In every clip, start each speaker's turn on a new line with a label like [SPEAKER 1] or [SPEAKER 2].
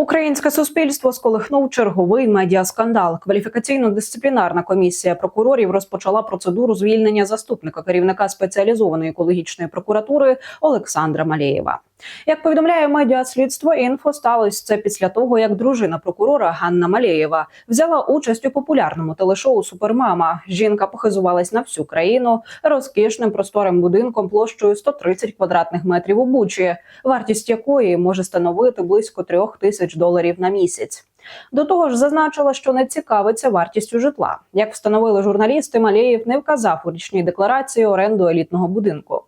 [SPEAKER 1] Українське суспільство сколихнув черговий медіаскандал. Кваліфікаційно-дисциплінарна комісія прокурорів розпочала процедуру звільнення заступника керівника спеціалізованої екологічної прокуратури Олександра Малєєва. Як повідомляє медіа слідство, інфо, сталося це після того, як дружина прокурора Ганна Малеєва взяла участь у популярному телешоу Супермама. Жінка похизувалась на всю країну розкішним просторим будинком площею 130 квадратних метрів у Бучі, вартість якої може становити близько трьох тисяч доларів на місяць. До того ж, зазначила, що не цікавиться вартістю житла. Як встановили журналісти, Малєєв не вказав у річній декларації оренду елітного будинку.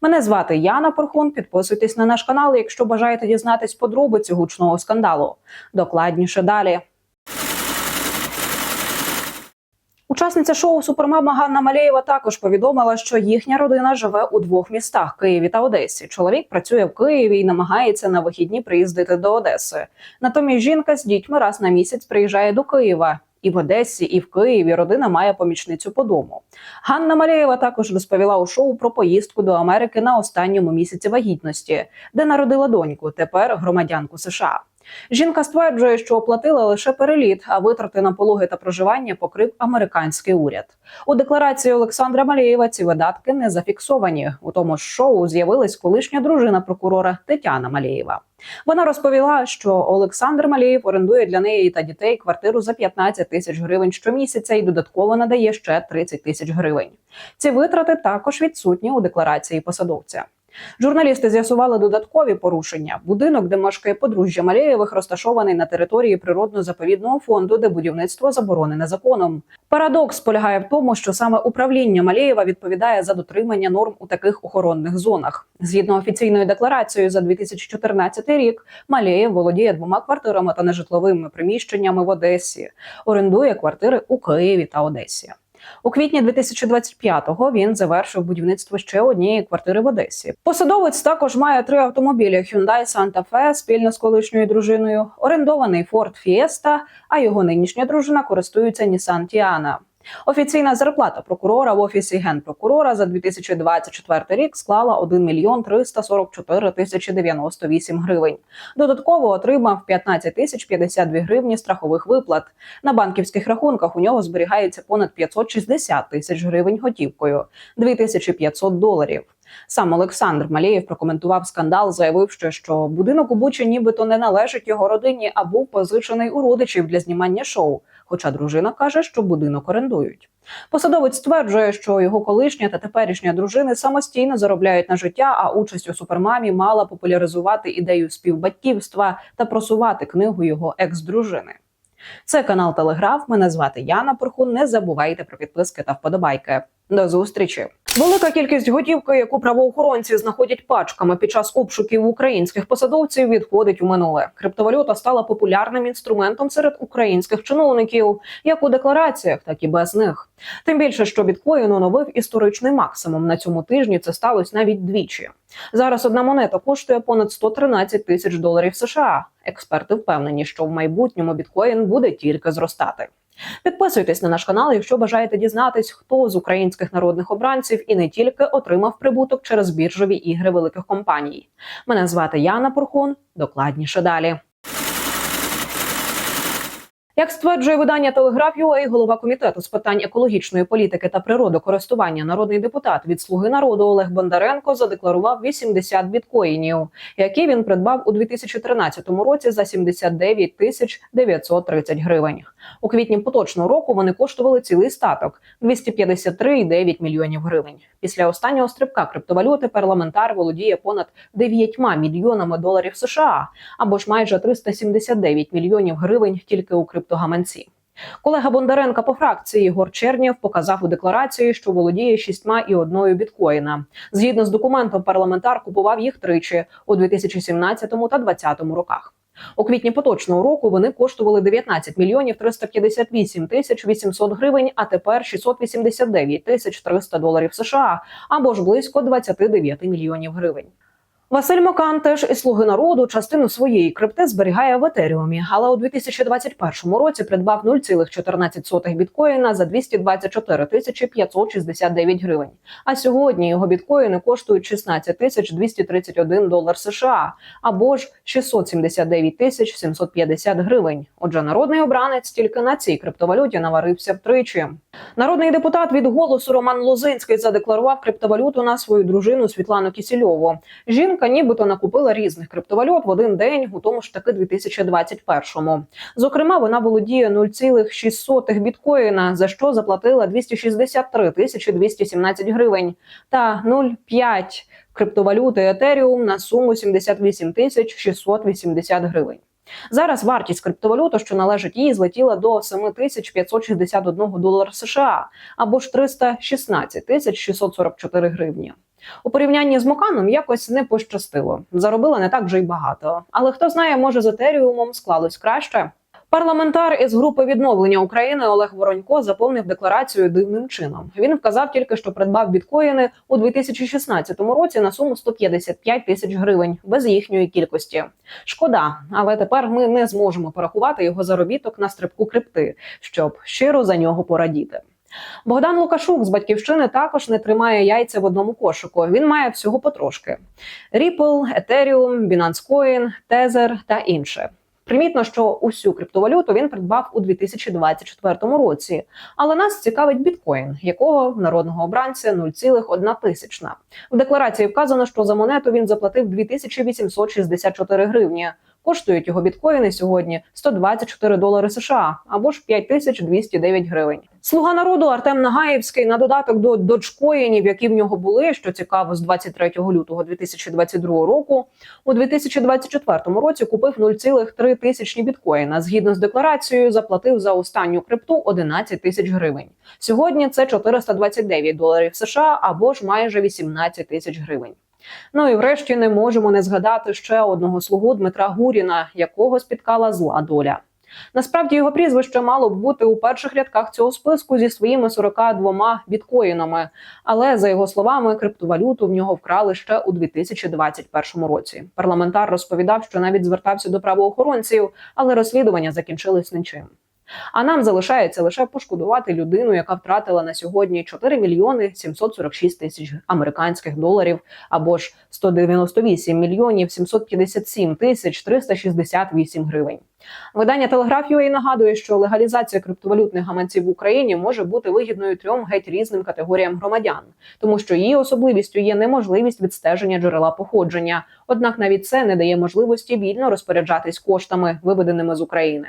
[SPEAKER 1] Мене звати Яна Порхун. Підписуйтесь на наш канал, якщо бажаєте дізнатись подробиці гучного скандалу. Докладніше далі. Учасниця шоу Супермама Ганна Малєєва також повідомила, що їхня родина живе у двох містах Києві та Одесі. Чоловік працює в Києві і намагається на вихідні приїздити до Одеси. Натомість жінка з дітьми раз на місяць приїжджає до Києва. І в Одесі, і в Києві родина має помічницю по дому. Ганна Малєєва також розповіла у шоу про поїздку до Америки на останньому місяці вагітності, де народила доньку, тепер громадянку США. Жінка стверджує, що оплатила лише переліт, а витрати на пологи та проживання покрив американський уряд. У декларації Олександра Малєєва ці видатки не зафіксовані. У тому ж шоу з'явилась колишня дружина прокурора Тетяна Малєєва. Вона розповіла, що Олександр Малєєв орендує для неї та дітей квартиру за 15 тисяч гривень щомісяця і додатково надає ще 30 тисяч гривень. Ці витрати також відсутні у декларації посадовця. Журналісти з'ясували додаткові порушення. Будинок, де мешкає подружжя Малєєвих, розташований на території природно-заповідного фонду, де будівництво заборонене законом. Парадокс полягає в тому, що саме управління Малєєва відповідає за дотримання норм у таких охоронних зонах. Згідно офіційною декларацією за 2014 рік, Малєєв володіє двома квартирами та нежитловими приміщеннями в Одесі. Орендує квартири у Києві та Одесі. У квітні 2025-го він завершив будівництво ще однієї квартири в Одесі. Посадовець також має три автомобілі: Hyundai Santa Fe спільно з колишньою дружиною, орендований Ford Fiesta, а його нинішня дружина користується Nissan Tiana. Офіційна зарплата прокурора в офісі генпрокурора за 2024 рік склала 1 мільйон 344 тисячі 98 гривень. Додатково отримав 15 тисяч 52 гривні страхових виплат. На банківських рахунках у нього зберігається понад 560 тисяч гривень готівкою, 2500 доларів. Сам Олександр Малєєв прокоментував скандал, заявивши, що будинок у Бучі нібито не належить його родині, а був позичений у родичів для знімання шоу. Хоча дружина каже, що будинок орендують. Посадовець стверджує, що його колишня та теперішня дружини самостійно заробляють на життя, а участь у супермамі мала популяризувати ідею співбатьківства та просувати книгу його екс-дружини. Це канал Телеграф. Мене звати Яна Порхун. Не забувайте про підписки та вподобайки. До зустрічі. Велика кількість готівки, яку правоохоронці знаходять пачками під час обшуків українських посадовців, відходить у минуле. Криптовалюта стала популярним інструментом серед українських чиновників, як у деклараціях, так і без них. Тим більше, що біткоін оновив історичний максимум на цьому тижні. Це сталося навіть двічі. Зараз одна монета коштує понад 113 тисяч доларів США. Експерти впевнені, що в майбутньому біткоін буде тільки зростати. Підписуйтесь на наш канал, якщо бажаєте дізнатись, хто з українських народних обранців і не тільки отримав прибуток через біржові ігри великих компаній. Мене звати Яна Порхун. Докладніше далі. Як стверджує видання Телеграф.ua, голова комітету з питань екологічної політики та природокористування, народний депутат від Слуги народу Олег Бондаренко задекларував 80 біткоїнів, які він придбав у 2013 році за 79 тисяч 930 гривень. У квітні поточного року вони коштували цілий статок 253,9 мільйонів гривень. Після останнього стрибка криптовалюти парламентар володіє понад 9 мільйонами доларів США або ж майже 379 мільйонів гривень тільки у криптогаманці. Колега Бондаренка по фракції Єгор Чернєв показав у декларації, що володіє шістьма і одною біткоїна. Згідно з документом, парламентар купував їх тричі у 2017 та 2020 роках. У квітні поточного року вони коштували 19 мільйонів 358 тисяч 800 гривень, а тепер 689 тисяч 300 доларів США або ж близько 29 мільйонів гривень. Василь Мокан теж із слуги народу частину своєї крипти зберігає в етеріумі, але у 2021 році придбав 0,14 біткоїна за 224 тисячі 569 гривень. А сьогодні його біткоїни коштують 16 тисяч 231 долар США або ж 679 тисяч 750 гривень. Отже, народний обранець тільки на цій криптовалюті наварився втричі. Народний депутат від голосу Роман Лозинський задекларував криптовалюту на свою дружину Світлану Кісільову. Жінка нібито накупила різних криптовалют в один день, у тому ж таки 2021-му. Зокрема, вона володіє 0,6 біткоїна, за що заплатила 263 тисячі 217 гривень, та 0,5 криптовалюти Етеріум на суму 78 тисяч 680 гривень. Зараз вартість криптовалюти, що належить їй, злетіла до 7561 долара США або ж 316 тисяч 644 гривні. У порівнянні з Моканом якось не пощастило. Заробила не так вже й багато. Але хто знає, може з етеріумом склалось краще. Парламентар із групи відновлення України Олег Воронько заповнив декларацію дивним чином. Він вказав тільки, що придбав біткоїни у 2016 році на суму 155 тисяч гривень без їхньої кількості. Шкода, але тепер ми не зможемо порахувати його заробіток на стрибку крипти, щоб щиро за нього порадіти. Богдан Лукашук з батьківщини також не тримає яйця в одному кошику. Він має всього потрошки: Ripple, Ethereum, Binance Coin, Tether та інше. Примітно, що усю криптовалюту він придбав у 2024 році. Але нас цікавить біткоін, якого в народного обранця 0,1 тисячна. В декларації вказано, що за монету він заплатив 2864 гривні. Коштують його біткоїни сьогодні 124 долари США або ж 5209 гривень. Слуга народу Артем Нагаєвський на додаток до доджкоїнів, які в нього були, що цікаво, з 23 лютого 2022 року. У 2024 році купив 0,3 тисячні біткоїна. Згідно з декларацією, заплатив за останню крипту 11 тисяч гривень. Сьогодні це 429 доларів США або ж майже 18 тисяч гривень. Ну і врешті не можемо не згадати ще одного слугу Дмитра Гуріна, якого спіткала зла доля. Насправді його прізвище мало б бути у перших рядках цього списку зі своїми 42 біткоїнами. Але за його словами, криптовалюту в нього вкрали ще у 2021 році. Парламентар розповідав, що навіть звертався до правоохоронців, але розслідування закінчились нічим. А нам залишається лише пошкодувати людину, яка втратила на сьогодні 4 мільйони 746 тисяч американських доларів, або ж 198 мільйонів 757 тисяч 368 гривень. Видання Телеграф.ua нагадує, що легалізація криптовалютних гаманців в Україні може бути вигідною трьом геть різним категоріям громадян, тому що її особливістю є неможливість відстеження джерела походження. Однак навіть це не дає можливості вільно розпоряджатись коштами, виведеними з України.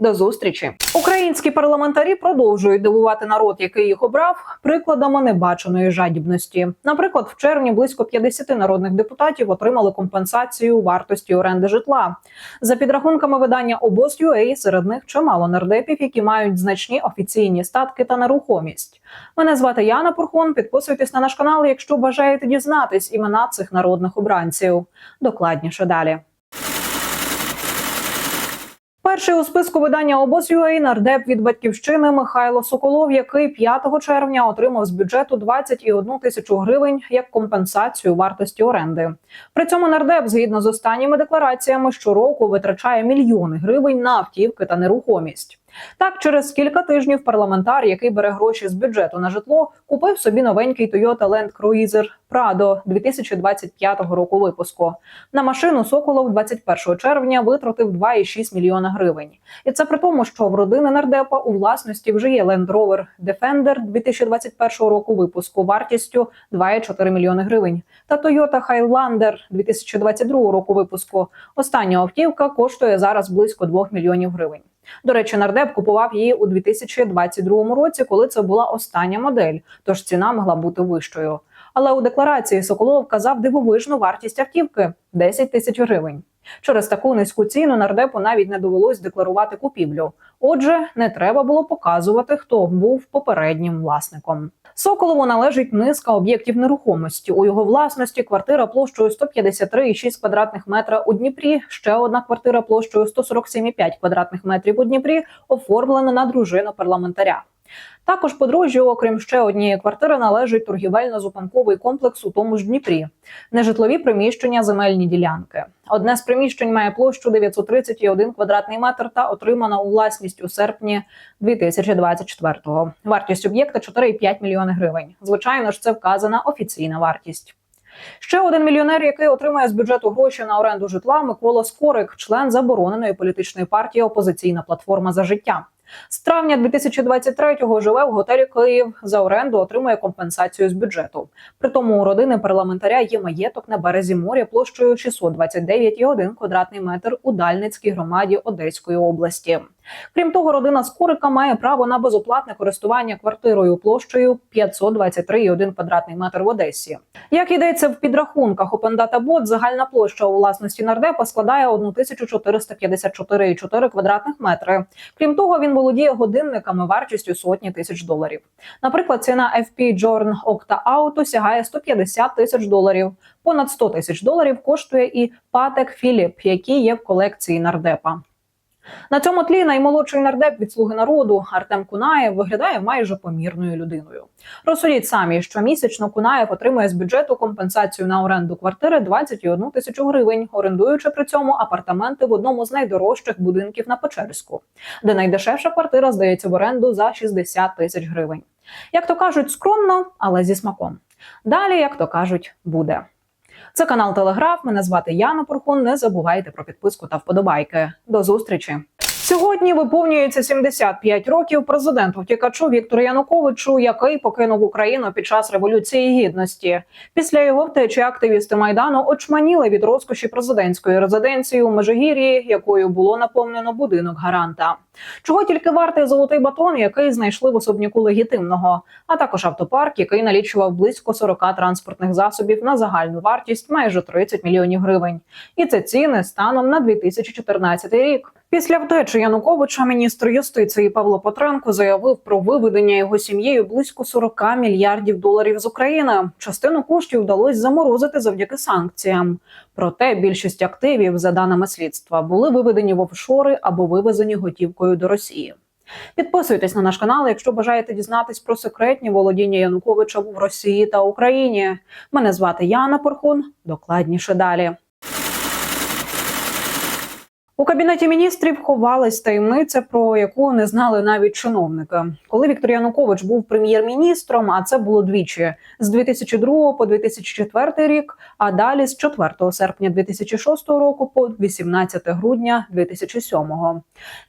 [SPEAKER 1] До зустрічі. Українські парламентарі продовжують дивувати народ, який їх обрав, прикладами небаченої жадібності. Наприклад, в червні близько 50 народних депутатів отримали компенсацію вартості оренди житла. За підрахунками видання обоз.ua, серед них чимало нардепів, які мають значні офіційні статки та нерухомість. Мене звати Яна Пурхон. Підписуйтесь на наш канал, якщо бажаєте дізнатись імена цих народних обранців. Докладніше далі. Перший у списку видання обоз.ua нардеп від батьківщини Михайло Соколов, який 5 червня отримав з бюджету 21 тисячу гривень як компенсацію вартості оренди. При цьому нардеп, згідно з останніми деклараціями, щороку витрачає мільйони гривень на автівки та нерухомість. Так, через кілька тижнів парламентар, який бере гроші з бюджету на житло, купив собі новенький Toyota Land Cruiser Prado 2025 року випуску. На машину Соколов 21 червня витратив 2,6 мільйона гривень. І це при тому, що в родини нардепа у власності вже є Land Rover Defender 2021 року випуску вартістю 2,4 мільйони гривень та Toyota Highlander 2022 року випуску. Остання автівка коштує зараз близько 2 мільйонів гривень. До речі, нардеп купував її у 2022 році, коли це була остання модель, тож ціна могла бути вищою. Але у декларації Соколов вказав дивовижну вартість автівки 10 тисяч гривень. Через таку низьку ціну нардепу навіть не довелось декларувати купівлю. Отже, не треба було показувати, хто був попереднім власником. Соколову належить низка об'єктів нерухомості. У його власності квартира площею 153,6 квадратних метра у Дніпрі. Ще одна квартира площею 147,5 квадратних метрів у Дніпрі оформлена на дружину парламентаря. Також подружжю, окрім ще однієї квартири, належить торгівельно-зупинковий комплекс у тому ж Дніпрі, нежитлові приміщення, земельні ділянки. Одне з приміщень має площу 931 квадратний метр та отримана у власність у серпні 2024-го. Вартість об'єкта 4,5 мільйони гривень. Звичайно ж, це вказана офіційна вартість. Ще один мільйонер, який отримує з бюджету гроші на оренду житла, Микола Скорик, член забороненої політичної партії Опозиційна платформа за життя. З травня 2023-го живе в готелі Київ. За оренду отримує компенсацію з бюджету. При тому у родини парламентаря є маєток на березі моря площею 629,1 квадратний метр у Дальницькій громаді Одеської області. Крім того, родина Скорика має право на безоплатне користування квартирою площею 523,1 квадратний метр в Одесі. Як йдеться в підрахунках OpenData-Bot, загальна площа у власності нардепа складає 1454,4 квадратних метри. Крім того, він володіє годинниками вартістю сотні тисяч доларів. Наприклад, ціна FP Jorn Octa Auto сягає 150 тисяч доларів. Понад 100 тисяч доларів коштує і Patek Philippe, який є в колекції нардепа. На цьому тлі наймолодший нардеп від слуги народу Артем Кунаєв виглядає майже помірною людиною. Розсудіть самі, що місячно Кунаєв отримує з бюджету компенсацію на оренду квартири 21 тисячу гривень, орендуючи при цьому апартаменти в одному з найдорожчих будинків на Печерську, де найдешевша квартира здається в оренду за 60 тисяч гривень. Як то кажуть, скромно, але зі смаком. Далі, як то кажуть, буде. Це канал Телеграф. Мене звати Яна Порхун. Не забувайте про підписку та вподобайки. До зустрічі. Сьогодні виповнюється 75 років президенту втікачу Віктору Януковичу, який покинув Україну під час революції гідності. Після його втечі активісти майдану очманіли від розкоші президентської резиденції у Межигір'ї, якою було наповнено будинок гаранта. Чого тільки вартий золотий батон, який знайшли в особняку легітимного, а також автопарк, який налічував близько 40 транспортних засобів на загальну вартість майже 30 мільйонів гривень. І це ціни станом на 2014 рік. Після втечі Януковича міністр юстиції Павло Петренко заявив про виведення його сім'єю близько 40 мільярдів доларів з України. Частину коштів вдалося заморозити завдяки санкціям. Проте більшість активів, за даними слідства, були виведені в офшори або вивезені готівкою до Росії. Підписуйтесь на наш канал, якщо бажаєте дізнатись про секретні володіння Януковича в Росії та Україні. Мене звати Яна Порхун. Докладніше далі. У кабінеті міністрів ховалась таємниця, про яку не знали навіть чиновники. Коли Віктор Янукович був прем'єр-міністром, а це було двічі з 2002 по 2004 рік, а далі з 4 серпня 2006 року по 18 грудня 2007.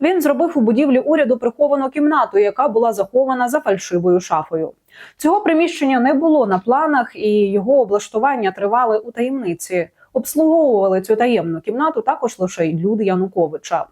[SPEAKER 1] Він зробив у будівлі уряду приховану кімнату, яка була захована за фальшивою шафою. Цього приміщення не було на планах, і його облаштування тривали у таємниці. Обслуговували цю таємну кімнату також лише й люди Януковича.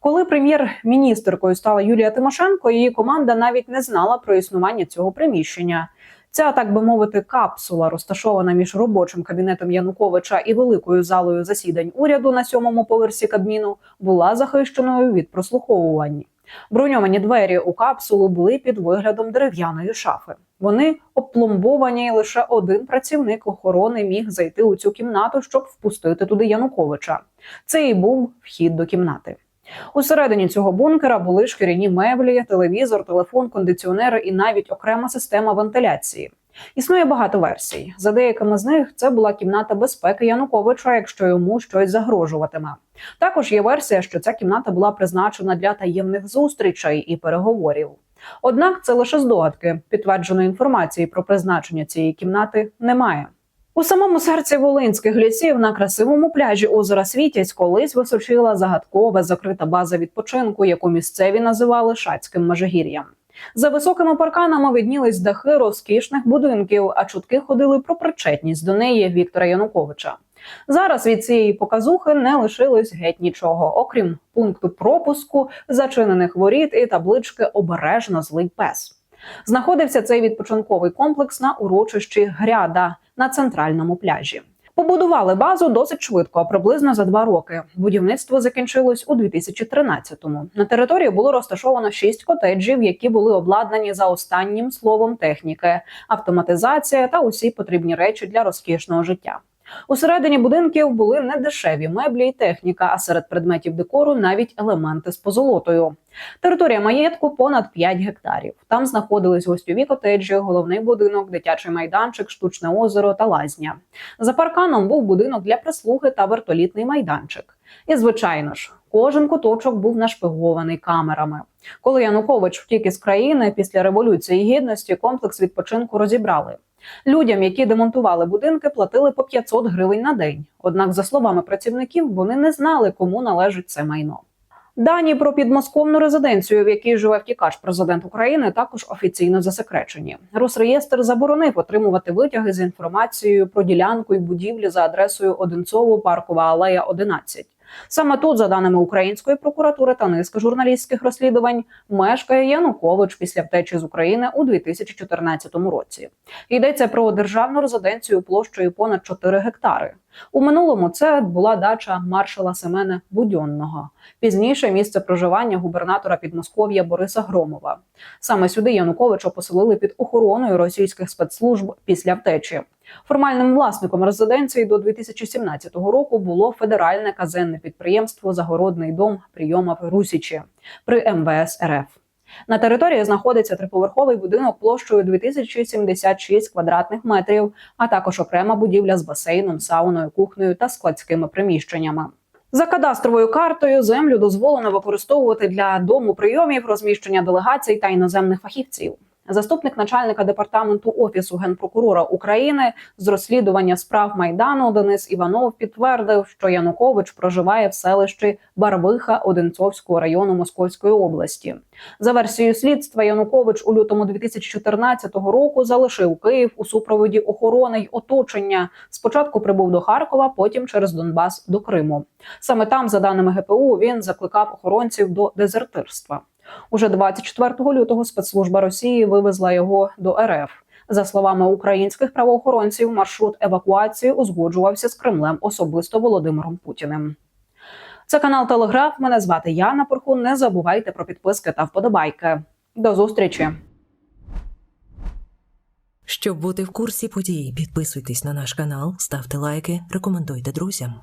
[SPEAKER 1] Коли прем'єр-міністеркою стала Юлія Тимошенко, її команда навіть не знала про існування цього приміщення. Ця, так би мовити, капсула, розташована між робочим кабінетом Януковича і великою залою засідань уряду на сьомому поверсі Кабміну, була захищеною від прослуховувань. Броньовані двері у капсулу були під виглядом дерев'яної шафи. Вони опломбовані, і лише один працівник охорони міг зайти у цю кімнату, щоб впустити туди Януковича. Це і був вхід до кімнати. Усередині цього бункера були шкіряні меблі, телевізор, телефон, кондиціонери і навіть окрема система вентиляції. Існує багато версій. За деякими з них це була кімната безпеки Януковича, якщо йому щось загрожуватиме. Також є версія, що ця кімната була призначена для таємних зустрічей і переговорів. Однак це лише здогадки. Підтвердженої інформації про призначення цієї кімнати немає. У самому серці Волинських лісів на красивому пляжі озера Світязь колись височила загадкова закрита база відпочинку, яку місцеві називали Шацьким Межигір'ям. За високими парканами виднілись дахи розкішних будинків, а чутки ходили про причетність до неї Віктора Януковича. Зараз від цієї показухи не лишилось геть нічого, окрім пункту пропуску, зачинених воріт і таблички Обережно злий пес. Знаходився цей відпочинковий комплекс на урочищі Гряда на центральному пляжі. Побудували базу досить швидко, приблизно за два роки. Будівництво закінчилось у 2013-му. На території було розташовано шість котеджів, які були обладнані за останнім словом техніки, автоматизація та усі потрібні речі для розкішного життя. Усередині будинків були не дешеві меблі і техніка, а серед предметів декору навіть елементи з позолотою. Територія маєтку понад 5 гектарів. Там знаходились гостьові котеджі, головний будинок, дитячий майданчик, штучне озеро та лазня. За парканом був будинок для прислуги та вертолітний майданчик. І, звичайно ж, кожен куточок був нашпигований камерами. Коли Янукович втік із країни після революції гідності, комплекс відпочинку розібрали. Людям, які демонтували будинки, платили по 500 гривень на день. Однак, за словами працівників, вони не знали, кому належить це майно. Дані про підмосковну резиденцію, в якій живе втікач президент України, також офіційно засекречені. Росреєстр заборонив отримувати витяги з інформацією про ділянку і будівлі за адресою Одинцово, Паркова алея 11. Саме тут, за даними української прокуратури та низки журналістських розслідувань, мешкає Янукович після втечі з України у 2014 році. Йдеться про державну резиденцію площею понад 4 гектари. У минулому це була дача маршала Семена Будьонного. Пізніше місце проживання губернатора Підмосков'я Бориса Громова. Саме сюди Януковича поселили під охороною російських спецслужб після втечі. Формальним власником резиденції до 2017 року було федеральне казенне підприємство Загородний дом прийомов Русічі при МВС РФ. На території знаходиться триповерховий будинок площею 2076 квадратних метрів, а також окрема будівля з басейном, сауною, кухнею та складськими приміщеннями. За кадастровою картою землю дозволено використовувати для дому прийомів, розміщення делегацій та іноземних фахівців. Заступник начальника департаменту офісу генпрокурора України з розслідування справ майдану Денис Іванов підтвердив, що Янукович проживає в селищі Барвиха Одинцовського району Московської області. За версією слідства, Янукович у лютому 2014 року залишив Київ у супроводі охорони й оточення. Спочатку прибув до Харкова, потім через Донбас до Криму. Саме там, за даними ГПУ, він закликав охоронців до дезертирства. Уже 24 лютого спецслужба Росії вивезла його до РФ. За словами українських правоохоронців, маршрут евакуації узгоджувався з Кремлем особисто Володимиром Путіним. Це канал Телеграф. Мене звати Яна Порхун. Не забувайте про підписки та вподобайки. До зустрічі.
[SPEAKER 2] Щоб бути в курсі подій, підписуйтесь на наш канал, ставте лайки, рекомендуйте друзям.